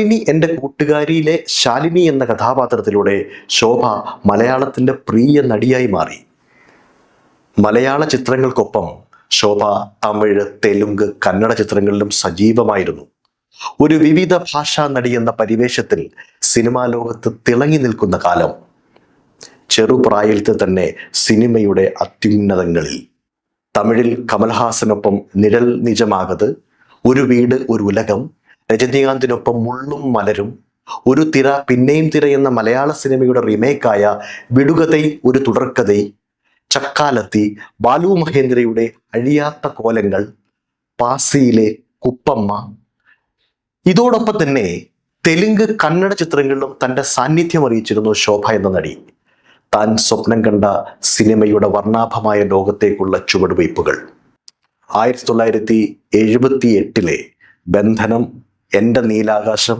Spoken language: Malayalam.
ശാലിനി എന്റെ കൂട്ടുകാരിയിലെ ശാലിനി എന്ന കഥാപാത്രത്തിലൂടെ ശോഭ മലയാളത്തിന്റെ പ്രിയ നടിയായി മാറി. മലയാള ചിത്രങ്ങൾക്കൊപ്പം ശോഭ തമിഴ് തെലുങ്ക് കന്നഡ ചിത്രങ്ങളിലും സജീവമായിരുന്നു. ഒരു വിവിധ ഭാഷാ നടി എന്ന പരിവേഷത്തിൽ സിനിമാ ലോകത്ത് തിളങ്ങി നിൽക്കുന്ന കാലം ചെറുപ്രായത്തിൽ തന്നെ സിനിമയുടെ അത്യുന്നതങ്ങളിൽ. തമിഴിൽ കമൽഹാസനൊപ്പം നിഴൽ നിജമാകത് ഒരു വീട് ഒരു ഉലകം രജനീകാന്തിനൊപ്പം മുള്ളും മലരും. ഒരു തിര പിന്നെയും തിര എന്ന മലയാള സിനിമയുടെ റീമേക്കായ വിടുകതൈ ഒരു തുടർക്കഥൈ. ചക്കാലത്തി ബാലു മഹേന്ദ്രയുടെ അഴിയാത്ത കോലങ്ങൾ പാസിയിലെ കുപ്പമ്മ. ഇതോടൊപ്പം തന്നെ തെലുങ്ക് കന്നഡ ചിത്രങ്ങളിലും തന്റെ സാന്നിധ്യം അറിയിച്ചിരുന്നു ശോഭ എന്ന നടി. താൻ സ്വപ്നം കണ്ട സിനിമയുടെ വർണാഭമായ ലോകത്തേക്കുള്ള ചുവടുവയ്പ്പുകൾ. ആയിരത്തി തൊള്ളായിരത്തി എഴുപത്തി എട്ടിലെ ബന്ധനം എന്റെ നീലാകാശം